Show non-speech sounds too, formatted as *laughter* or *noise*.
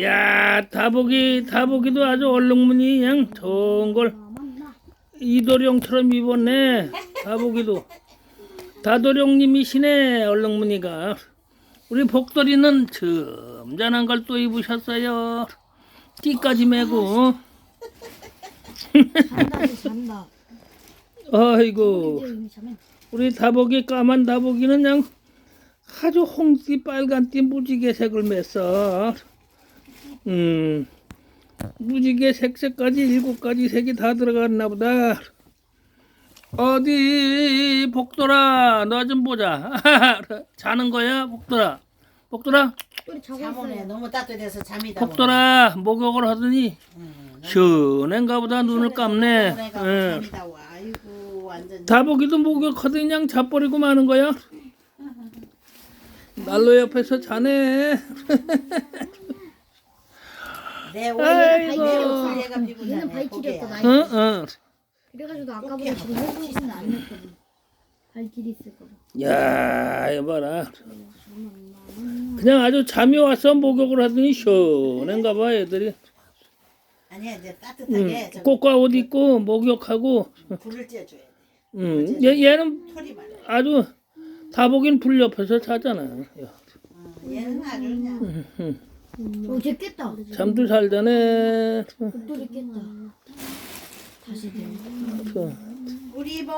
야 다보기 다보기도 아주 얼룩무늬 그냥 좋은 걸. 이도령처럼 입었네 다보기도. 다도령님이시네 얼룩무늬가. 우리 복돌이는 점잖은 걸또 입으셨어요. 띠까지 메고. *laughs* 아이고. 자면. 우리 다보기 까만 다보기는 그냥 아주 홍띠 빨간띠 무지개 색을 맸어. 음, 무지개 색색까지 일곱 가지 색이 다 들어갔나 보다. 어디 복돌아 너 좀 보자. *laughs* 자는 거야 복돌아. 복돌아 우리 자고 자모네 있어요. 너무 따뜻해서 잠이 다 복돌아 목욕을 하더니 응. 시원한가 보다 눈을 감네. 잠이 다. 다보기도 목욕하더니 그냥 자버리고 마는 거야. 난로 옆에서 자네. *laughs* 내 아이고. 오늘 내가 얘는 피곤해. 발길이었다 나이. 응, 응. 그래가지고 아까보다 지금 헬스는 안 했거든. 발길이 있을거든. 야, 이봐라. 그냥 아주 잠이 와서 목욕을 하더니 시원한가 봐, 애들이. 아니야 이제 응. 따뜻하게 저 꽃과 옷 입고 목욕하고. 불을 쬐줘야 돼. 응. 얘, 얘는 털이 많아. 아주 다보긴 불 옆에서 자잖아. 응. 얘는 아주 그냥. 오, 쟤 깼다. 잠도 잘 자네. 또 깼다. 다시 돼. 그, 우리 복